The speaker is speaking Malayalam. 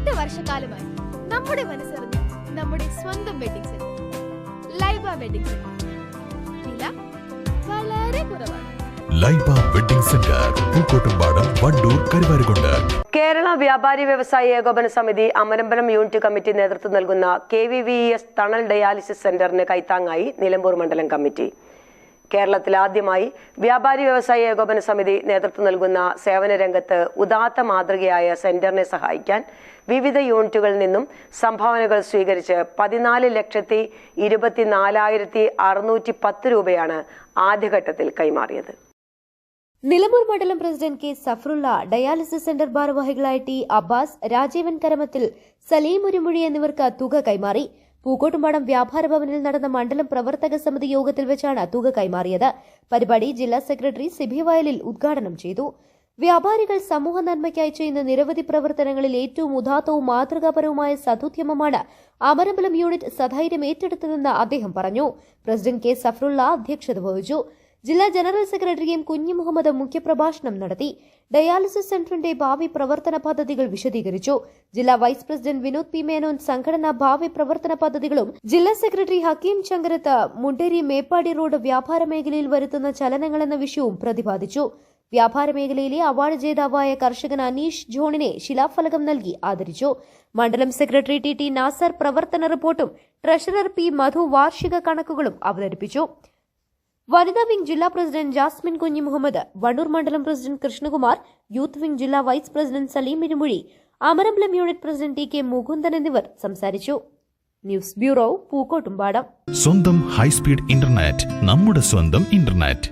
എട്ട് വർഷക്കാലമായി നമ്മുടെ മനസ്സറിഞ്ഞ് നമ്മുടെ സ്വന്തം wedding centre Laiba wedding centre വില വളരെ കുറവാണ്. Laiba wedding centre Pookkottumpadam Wandoor Karuvarakundu. Kerala വ്യാപാരി വ്യവസായ ഏകോപന സമിതി അമരമ്പലം യൂണിറ്റ് കമ്മിറ്റി നേതൃത്വം നൽകുന്ന K V V S Thanal dialysis സെന്ററിന് കൈത്താങ്ങായി നിലമ്പൂർ മണ്ഡലം കമ്മിറ്റി. കേരളത്തിൽ ആദ്യമായി വ്യാപാരി വ്യവസായി ഏകോപന സമിതി നേതൃത്വം നൽകുന്ന സേവന രംഗത്ത് ഉദാത്ത മാതൃകയായ സെന്ററിനെ സഹായിക്കാൻ വിവിധ യൂണിറ്റുകളിൽ നിന്നും സംഭാവനകൾ സ്വീകരിച്ച് പതിനാല് ലക്ഷത്തി ഇരുപത്തിനാലായിരത്തി അറുന്നൂറ്റി പത്ത് രൂപയാണ് ആദ്യഘട്ടത്തിൽ കൈമാറിയത്. നിലമ്പൂർ മണ്ഡലം president K Safarulla dialysis centre ഭാരവാഹികളായ ടി അബ്ബാസ് രാജീവൻ കരമത്തിൽ സലീം ഉരുമൊഴി എന്നിവർക്ക് തുക കൈമാറി. പൂക്കോട്ടുംപാടം വ്യാപാര ഭവനിൽ നടന്ന മണ്ഡലം പ്രവർത്തക സമിതി യോഗത്തിൽ വെച്ചാണ് തുക കൈമാറിയത്. പരിപാടി ജില്ലാ സെക്രട്ടറി സിബി വയലിൽ ഉദ്ഘാടനം ചെയ്തു. വ്യാപാരികൾ സമൂഹ നന്മയ്ക്കായി ചെയ്യുന്ന നിരവധി പ്രവർത്തനങ്ങളിൽ ഏറ്റവും ഉദാത്തവും മാതൃകാപരവുമായ സതുദ്യമമാണ് അമരമ്പലം യൂണിറ്റ് സധൈര്യം ഏറ്റെടുത്തതെന്ന് അദ്ദേഹം പറഞ്ഞു. പ്രസിഡന്റ് കെ സഫറുള്ള അധ്യക്ഷത വഹിച്ചു. ജില്ലാ ജനറൽ സെക്രട്ടറിയും കുഞ്ഞി മുഹമ്മദ് മുഖ്യപ്രഭാഷണം നടത്തി. ഡയാലിസിസ് സെന്ററിന്റെ ഭാവി പ്രവർത്തന പദ്ധതികൾ വിശദീകരിച്ചു. ജില്ലാ vice president Vinod P Menon സംഘടനാ ഭാവി പ്രവർത്തന പദ്ധതികളും ജില്ലാ സെക്രട്ടറി ഹക്കീം ചങ്കരത്ത് മുണ്ടേരി മേപ്പാടി റോഡ് വ്യാപാര മേഖലയിൽ വരുത്തുന്ന ചലനങ്ങൾ എന്ന വിഷയവും പ്രതിപാദിച്ചു. വ്യാപാര മേഖലയിലെ അവാർഡ് ജേതാവായ കർഷകൻ അനീഷ് ജോണിനെ ശിലാഫലകം നൽകി ആദരിച്ചു. മണ്ഡലം സെക്രട്ടറി ടി ടി നാസർ പ്രവർത്തന റിപ്പോർട്ടും ട്രഷറർ പി മധു വാർഷിക കണക്കുകളും അവതരിപ്പിച്ചു. വനിതാ വിംഗ് ജില്ലാ പ്രസിഡന്റ് ജാസ്മിൻ കുഞ്ഞി മുഹമ്മദ് വണ്ടൂർ മണ്ഡലം പ്രസിഡന്റ് കൃഷ്ണകുമാർ യൂത്ത് വിംഗ് ജില്ലാ vice president Saleem Irumuzhi Amarambalam unit president T K Mukundan എന്നിവർ സംസാരിച്ചു. News bureau Pookkottumpadam. സ്വന്തം ഹൈസ്പീഡ് ഇന്റർനെറ്റ് നമ്മുടെ സ്വന്തം ഇന്റർനെറ്റ്.